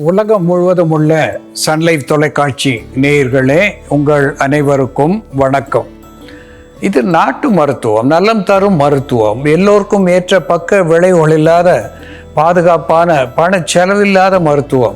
உலகம் முழுவதும் உள்ள சன்லைஃப் தொலைக்காட்சி நேயர்களே உங்கள் அனைவருக்கும் வணக்கம். இது நாட்டு மருத்துவம் நலம் தரும் மருத்துவம். எல்லோருக்கும் ஏற்ற பக்க விளைவுகள் இல்லாத பாதுகாப்பான பண செலவில்லாத மருத்துவம்.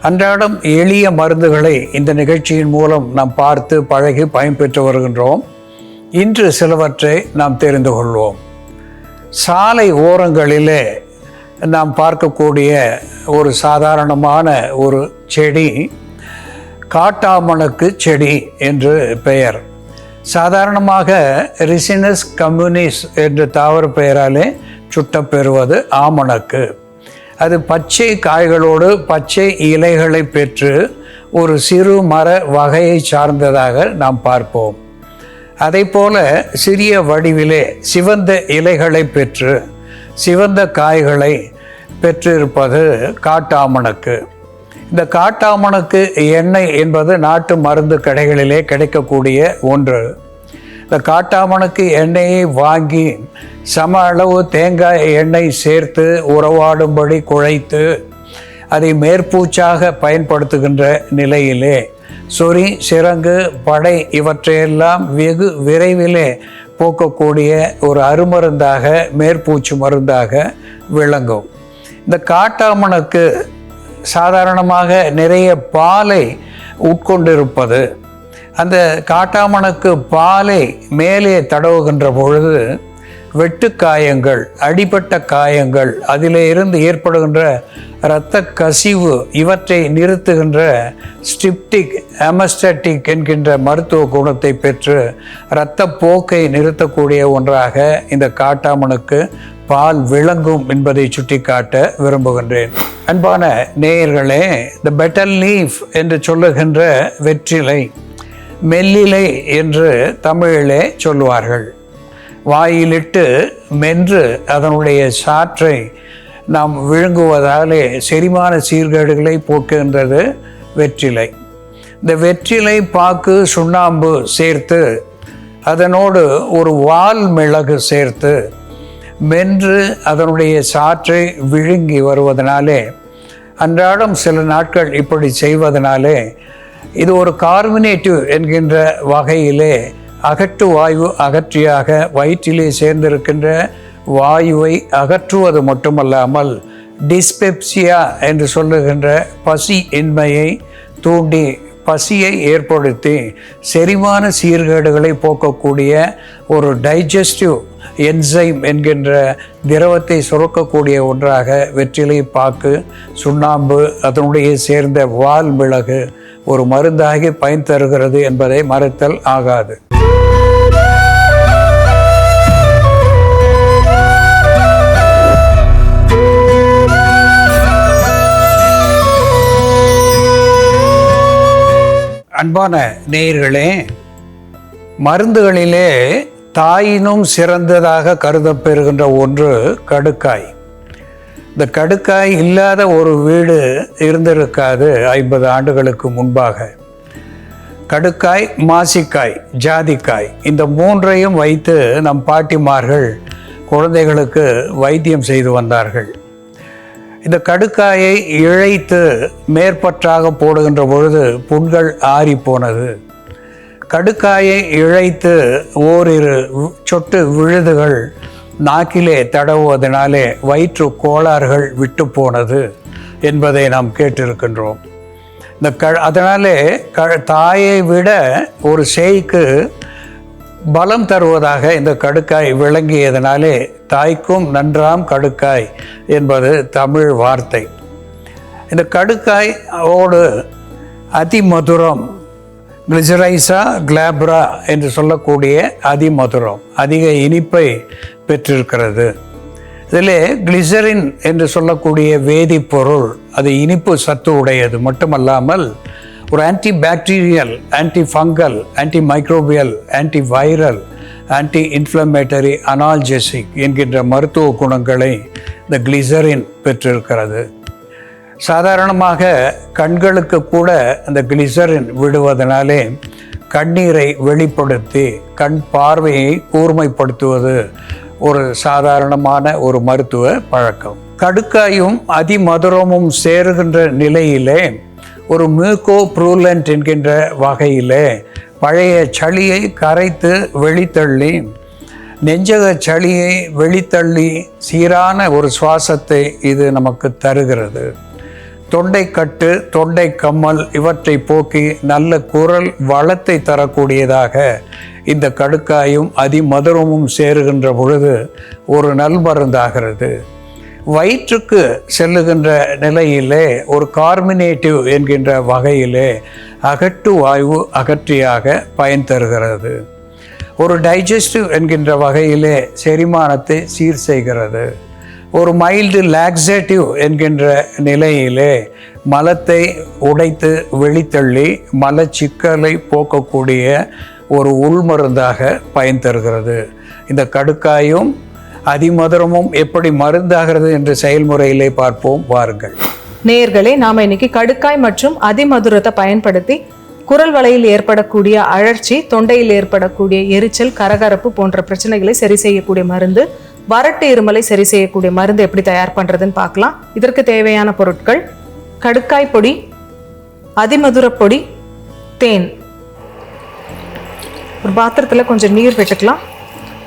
அன்றாடம் எளிய மருந்துகளை இந்த நிகழ்ச்சியின் மூலம் நாம் பார்த்து பழகி பயன்பெற்று வருகின்றோம். இன்று சிலவற்றை நாம் தெரிந்து கொள்வோம். சாலை ஓரங்களிலே நாம் பார்க்கக்கூடிய ஒரு சாதாரணமான ஒரு செடி காட்டாமணக்கு செடி என்று பெயர். சாதாரணமாக ரிசினஸ் கம்யூனிஸ் என்ற தாவர பெயராலே சுட்டப்பெறுவது ஆமணக்கு. அது பச்சை காய்களோடு பச்சை இலைகளை பெற்று ஒரு சிறு மர வகையை சார்ந்ததாக நாம் பார்ப்போம். அதை போல சிறிய வடிவிலே சிவந்த இலைகளை பெற்று சிவந்த காய்களை பெற்றிருப்பது காட்டாமணக்கு இந்த காட்டாமணக்கு எண்ணெய் என்பது நாட்டு மருந்து கடைகளிலே கிடைக்கக்கூடிய ஒன்று. இந்த காட்டாமணக்கு எண்ணெயை வாங்கி சம அளவு தேங்காய் எண்ணெய் சேர்த்து உறவாடும்படி குழைத்து அதை மேற்பூச்சாக பயன்படுத்துகின்ற நிலையிலே சொறி சிறங்கு படை இவற்றையெல்லாம் வெகு விரைவிலே போக்கக்கூடிய ஒரு அருமருந்தாக மேற்பூச்சு மருந்தாக விளங்கும். இந்த காட்டாமனுக்கு சாதாரணமாக நிறைய பாலை உட்கொண்டிருப்பது அந்த காட்டாமனுக்கு பாலை மேலே தடவுகின்ற பொழுது வெட்டுக்காயங்கள் அடிபட்ட காயங்கள் அதிலே இருந்து ஏற்படுகின்ற இரத்த கசிவு இவற்றை நிறுத்துகின்ற ஸ்டிப்டிக் அமஸ்டட்டிக் என்கின்ற மருத்துவ குணத்தை பெற்று இரத்த போக்கை நிறுத்தக்கூடிய ஒன்றாக இந்த காட்டாமனுக்கு பால் விளங்கும் என்பதை சுட்டிக்காட்ட விரும்புகின்றேன். அன்பான நேயர்களே த பெட்டல் லீஃப் என்று சொல்லுகின்ற வெற்றிலை மெல்லிலை என்று தமிழிலே சொல்லுவார்கள். வாயிலிட்டு மென்று அதனுடைய சாற்றை நாம் விழுங்குவதாலே செரிமான சீர்கேடுகளை போக்குகின்றது வெற்றிலை. இந்த வெற்றிலை பாக்கு சுண்ணாம்பு சேர்த்து அதனோடு ஒரு வால் மிளகு சேர்த்து மென்று அதனுடைய சாற்றை விழுங்கி வருவதனாலே அன்றாடம் சில நாட்கள் இப்படி செய்வதனாலே இது ஒரு கார்பனேட்டிவ் என்கின்ற வகையிலே அகற்று வாயு அகற்றியாக வயிற்றிலே சேர்ந்திருக்கின்ற வாயுவை அகற்றுவது மட்டுமல்லாமல் டிஸ்பெப்சியா என்று சொல்லுகின்ற பசி இன்மையை தூண்டி பசியை ஏற்படுத்தி செரிமான சீர்கேடுகளை போக்கக்கூடிய ஒரு டைஜஸ்டிவ் என்சைம் என்கின்ற திரவத்தை சுரக்கக்கூடிய ஒன்றாக வெற்றிலை பாக்கு சுண்ணாம்பு அதனுடைய சேர்ந்த வால் மிளகு ஒரு மருந்தாகி பயன் தருகிறது என்பதை மறுத்தல் ஆகாது. அன்பான நேயர்களே மருந்துகளிலே தாயினும் சிறந்ததாக கருதப்பெறுகின்ற ஒன்று கடுக்காய். இந்த கடுக்காய் இல்லாத ஒரு வீடு இருந்திருக்காது ஐம்பது ஆண்டுகளுக்கு முன்பாக. கடுக்காய் மாசிக்காய் ஜாதிக்காய் இந்த மூன்றையும் வைத்து நம் பாட்டிமார்கள் குழந்தைகளுக்கு வைத்தியம் செய்து வந்தார்கள். இந்த கடுக்காயை இழைத்து மேற்பற்றாக போடுகின்ற பொழுது புண்கள் ஆறி போனது. கடுக்காயை இழைத்து ஓரிரு சொட்டு விழுதுகள் நாக்கிலே தடவுவதனாலே வயிற்று கோளாறுகள் விட்டு போனது என்பதை நாம் கேட்டிருக்கின்றோம். இந்த க அதனாலே க தாயை விட ஒரு சேய்க்கு பலம் தருவதாக இந்த கடுக்காய் விளங்கியதனாலே தாய்க்கும் நன்றாம் கடுக்காய் என்பது தமிழ் வார்த்தை. இந்த கடுக்காய் ஓடு அதிமதுரம் கிளிசரைசா கிளாப்ரா என்று சொல்லக்கூடிய அதிமதுரம் அதிக இனிப்பை பெற்றிருக்கிறது. இதில் கிளிசரின் என்று சொல்லக்கூடிய வேதிப்பொருள் அது இனிப்பு சத்து உடையது மட்டுமல்லாமல் ஒரு antibacterial antifungal antimicrobial antiviral anti-inflammatory analgesic என்கின்ற மருத்துவ குணங்களை இந்த கிளிசரின் பெற்றிருக்கிறது. சாதாரணமாக கண்களுக்கு கூட அந்த கிளிசரின் விடுவதனாலே கண்ணீரை வெளிப்படுத்தி கண் பார்வையை கூர்மைப்படுத்துவது ஒரு சாதாரணமான ஒரு மருத்துவ பழக்கம். கடுக்காயும் அதிமதுரமும் சேருகின்ற நிலையிலே ஒரு மியூகோ ப்ரூலண்ட் என்கின்ற வகையிலே பழைய சளியை கரைத்து வெளித்தள்ளி நெஞ்சக சளியை வெளித்தள்ளி சீரான ஒரு சுவாசத்தை இது நமக்கு தருகிறது. தொண்டைக்கட்டு தொண்டை கம்மல் இவற்றை போக்கி நல்ல குரல் வளத்தை தரக்கூடியதாக இந்த கடுக்காயும் அதிமதுரமும் சேருகின்ற பொழுது ஒரு நல்மருந்தாகிறது. வயிற்றுக்கு செல்லுகின்ற நிலையிலே ஒரு கார்மினேட்டிவ் என்கின்ற வகையிலே அகட்டு வாயு அகற்றியாக பயன் தருகிறது. ஒரு டைஜஸ்டிவ் என்கின்ற வகையிலே செரிமானத்தை சீர் செய்கிறது. ஒரு மைல்டு லாக்ஸேட்டிவ் என்கின்ற நிலையிலே மலத்தை உடைத்து வெளித்தள்ளி மலச்சிக்கலை போக்கக்கூடிய ஒரு உள்மருந்தாக பயன் தருகிறது. இந்த கடுக்காயும் அதிமதுரமும் எப்படி மருந்தாகிறது என்ற செயல்முறையிலே பார்ப்போம். வாருங்கள். நேயர்களே நாம இன்னைக்கு கடுக்காய் மற்றும் அதிமதுரத்தை பயன்படுத்தி குரல் வலையில் ஏற்படக்கூடிய அழற்சி தொண்டையில் ஏற்படக்கூடிய எரிச்சல் கரகரப்பு போன்ற பிரச்சனைகளை சரி செய்யக்கூடிய மருந்து வறட்டு இருமலை சரி செய்யக்கூடிய மருந்து எப்படி தயார் பண்ணுறதுன்னு பார்க்கலாம். இதற்கு தேவையான பொருட்கள் கடுக்காய் பொடி அதிமதுர பொடி தேன். ஒரு பாத்திரத்தில் கொஞ்சம் நீர் விட்டுக்கலாம்.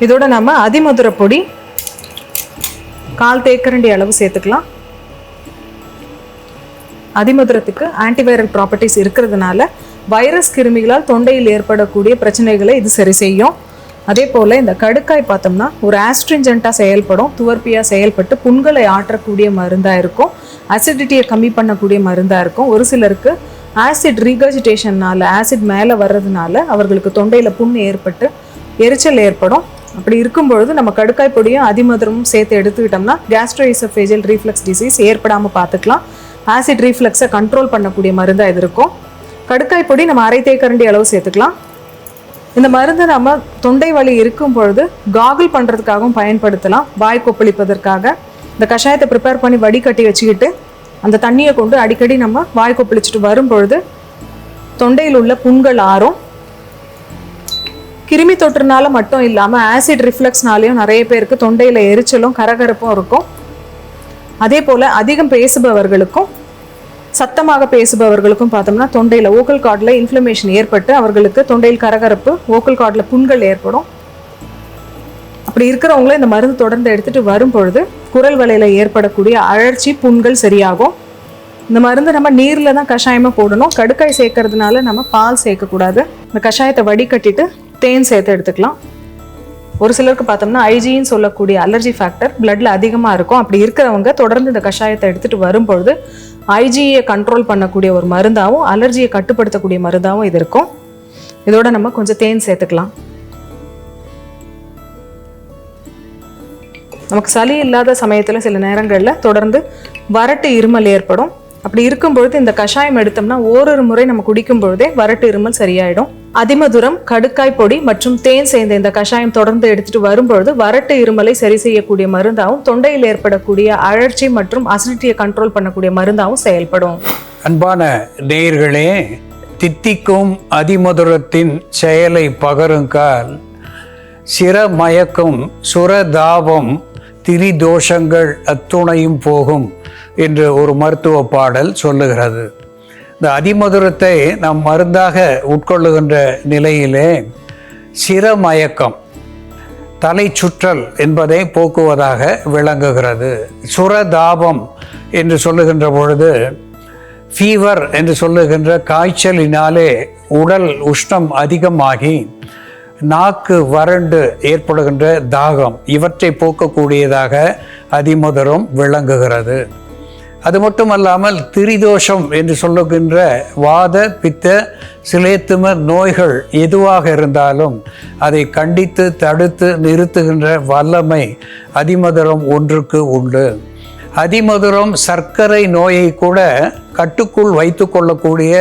இதோட நம்ம அதிமதுர பொடி கால் தேக்கரண்டி அளவு சேர்த்துக்கலாம். அதிமதுரத்துக்கு ஆன்டிவைரல் ப்ராப்பர்ட்டிஸ் இருக்கிறதுனால வைரஸ் கிருமிகளால் தொண்டையில் ஏற்படக்கூடிய பிரச்சனைகளை இது சரி செய்யும். அதே போல் இந்த கடுக்காய் பார்த்தோம்னா ஒரு ஆஸ்ட்ரிஞ்சண்ட்டாக செயல்படும். துவர்ப்பியாக செயல்பட்டு புண்களை ஆற்றக்கூடிய மருந்தாக இருக்கும். அசிடிட்டியை கம்மி பண்ணக்கூடிய மருந்தாக இருக்கும். ஒரு சிலருக்கு ஆசிட் ரீகஜிடேஷன்னால ஆசிட் மேலே வர்றதுனால அவர்களுக்கு தொண்டையில் புண் ஏற்பட்டு எரிச்சல் ஏற்படும். அப்படி இருக்கும் பொழுது நம்ம கடுக்காய் பொடியும் அதிமதுரமும் சேர்த்து எடுத்துக்கிட்டோம்னா கேஸ்ட்ரோஇசோஃபேஜியல் ரீஃப்ளக்ஸ் டிசீஸ் ஏற்படாமல் பார்த்துக்கலாம். ஆசிட் ரீஃப்ளக்ஸை கண்ட்ரோல் பண்ணக்கூடிய மருந்தாக இது இருக்கும். கடுக்காய் பொடி நம்ம அரை தேக்கரண்டி அளவு சேர்த்துக்கலாம். இந்த மருந்தை நம்ம தொண்டை வலி இருக்கும் பொழுது காகுல் பண்ணுறதுக்காகவும் பயன்படுத்தலாம். வாய் கொப்பளிப்பதற்காக. இந்த கஷாயத்தை ப்ரிப்பேர் பண்ணி வடிகட்டி வச்சுக்கிட்டு அந்த தண்ணியை கொண்டு அடிக்கடி நம்ம வாய் கொப்பளிச்சுட்டு வரும் பொழுது தொண்டையில் உள்ள புண்கள் ஆறும் கிருமி தொற்றுனால மட்டும் இல்லாமல் ஆசிட் ரிஃப்ளக்ஸ்னாலையும் நிறைய பேருக்கு தொண்டையில் எரிச்சலும் கரகரப்பும் இருக்கும். அதே போல் அதிகம் பேசுபவர்களுக்கும் சத்தமாக பேசுபவர்களுக்கும் பார்த்தோம்னா தொண்டையில் ஓக்கல் கார்டில் இன்ஃப்ளமேஷன் ஏற்பட்டு அவர்களுக்கு தொண்டையில் கரகரப்பு ஓக்கல் கார்டில் புண்கள் ஏற்படும். அப்படி இருக்கிறவங்கள இந்த மருந்து தொடர்ந்து எடுத்துட்டு வரும் பொழுது குரல் வலையில் ஏற்படக்கூடிய அழற்சி புண்கள் சரியாகும். இந்த மருந்து நம்ம நீரில் தான் கஷாயமாக போடணும். கடுக்காய் சேர்க்கறதுனால நம்ம பால் சேர்க்கக்கூடாது. இந்த கஷாயத்தை வடிகட்டிட்டு தேன் சேர்த்து எடுத்துக்கலாம். ஒரு சிலருக்கு பார்த்தோம்னா ஐஜின்னு சொல்லக்கூடிய அலர்ஜி ஃபேக்டர் பிளட்டில் அதிகமாக இருக்கும். அப்படி இருக்கிறவங்க தொடர்ந்து இந்த கஷாயத்தை எடுத்துகிட்டு வரும்பொழுது ஐஜியை கண்ட்ரோல் பண்ணக்கூடிய ஒரு மருந்தாகவும் அலர்ஜியை கட்டுப்படுத்தக்கூடிய மருந்தாகவும் இது இருக்கும். இதோட நம்ம கொஞ்சம் தேன் சேர்த்துக்கலாம். நமக்கு சளி இல்லாத சமயத்தில் சில நேரங்களில் தொடர்ந்து வறட்டு இருமல் ஏற்படும். அப்படி இருக்கும் பொழுது இந்த கஷாயம் எடுத்தோம்னா ஓரொரு முறை நம்ம குடிக்கும் பொழுதே வறட்டு இருமல் சரியாயிடும். அதிமதுரம் கடுக்காய் பொடி மற்றும் தேன் சேர்ந்த இந்த கஷாயம் தொடர்ந்து எடுத்துட்டு வரும்பொழுது வரட்டு இருமலை சரி செய்யக்கூடிய மருந்தாகவும் தொண்டையில் ஏற்படக்கூடிய அழற்சி மற்றும் அசிடிட்டியை கண்ட்ரோல் பண்ணக்கூடிய மருந்தாகவும் செயல்படும். அன்பான நேயர்களே தித்திக்கும் அதிமதுரத்தின் செயலை பகருங்கால் சிரமயக்கம் சுரதாபம் திரிதோஷங்கள் அத்துணையும் போகும். என்று ஒரு மருத்துவ பாடல் சொல்லுகிறது. இந்த அதிமதுரத்தை நாம் மருந்தாக உட்கொள்ளுகின்ற நிலையிலே சிரமயக்கம் தலை சுற்றல் என்பதை போக்குவதாக விளங்குகிறது. சுரதாபம் என்று சொல்லுகின்ற பொழுது ஃபீவர் என்று சொல்லுகின்ற காய்ச்சலினாலே உடல் உஷ்ணம் அதிகமாகி நாக்கு வறண்டு ஏற்படுகின்ற தாகம் இவற்றை போக்கக்கூடியதாக அதிமதுரம் விளங்குகிறது. அது மட்டுமல்லாமல் திரிதோஷம் என்று சொல்லுகின்ற வாத பித்த சிலேத்தும நோய்கள் எதுவாக இருந்தாலும் அதை கண்டித்து தடுத்து நிறுத்துகின்ற வல்லமை அதிமதுரம் ஒன்றுக்கு உண்டு. அதிமதுரம் சர்க்கரை நோயை கூட கட்டுக்குள் வைத்து கொள்ளக்கூடிய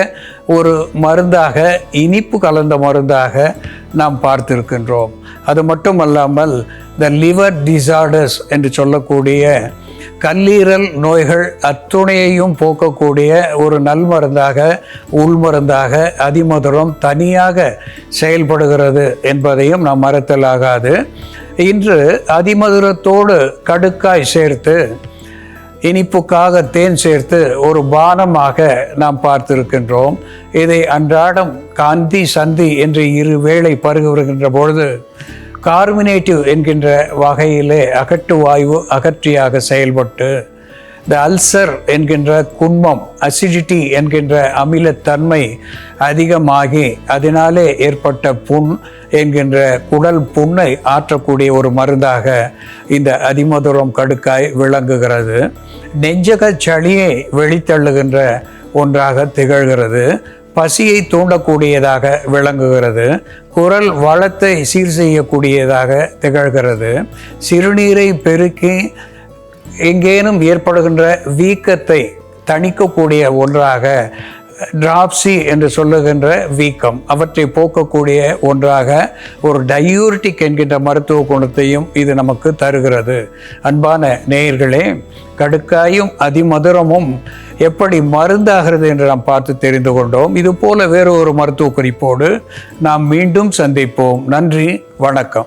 ஒரு மருந்தாக இனிப்பு கலந்த மருந்தாக நாம் பார்த்திருக்கின்றோம். அது மட்டுமல்லாமல் த லிவர் டிசார்டர்ஸ் என்று சொல்லக்கூடிய கல்லீரல் நோய்கள் அத்துணையையும் போக்கக்கூடிய ஒரு நல்மருந்தாக உள்மருந்தாக அதிமதுரம் தனியாக செயல்படுகிறது என்பதையும் நாம் மறத்தலாகாது. இன்று அதிமதுரத்தோடு கடுக்காய் சேர்த்து இனிப்புக்காக தேன் சேர்த்து ஒரு பானமாக நாம் பார்த்திருக்கின்றோம். இதை அன்றாடம் காந்தி சந்தி என்று இரு வேளை பருக வருகின்ற பொழுது கார்மினேட்டிவ் என்கின்ற வகையிலே அகட்டு வாயு அகற்றியாக செயல்பட்டு இந்த அல்சர் என்கின்ற குன்மம் அசிடிட்டி என்கின்ற அமிலத்தன்மை அதிகமாகி அதனாலே ஏற்பட்ட புண் என்கின்ற குடல் புண்ணை ஆற்றக்கூடிய ஒரு மருந்தாக இந்த அதிமதுரம் கடுக்காய் விளங்குகிறது. நெஞ்சக சளியை வெளித்தள்ளுகின்ற ஒன்றாக திகழ்கிறது. பசியை தூண்டக்கூடியதாக விளங்குகிறது. குரல் வளத்தை சீர் செய்யக்கூடியதாக திகழ்கிறது. சிறுநீரை பெருக்கி எங்கேனும் ஏற்படுகின்ற வீக்கத்தை தணிக்கக்கூடிய ஒன்றாக டிராப்சி என்று சொல்லுகின்ற வீக்கம். அவற்றை போக்கக்கூடிய ஒன்றாக ஒரு டயூரிட்டிக் என்கின்ற மருத்துவ குணத்தையும் இது நமக்கு தருகிறது. அன்பான நேயர்களே கடுக்காயும் அதிமதுரமும் எப்படி மருந்தாகிறது என்று நாம் பார்த்து தெரிந்து கொண்டோம். இது போல வேறு ஒரு மருத்துவ குறிப்போடு நாம் மீண்டும் சந்திப்போம். நன்றி வணக்கம்.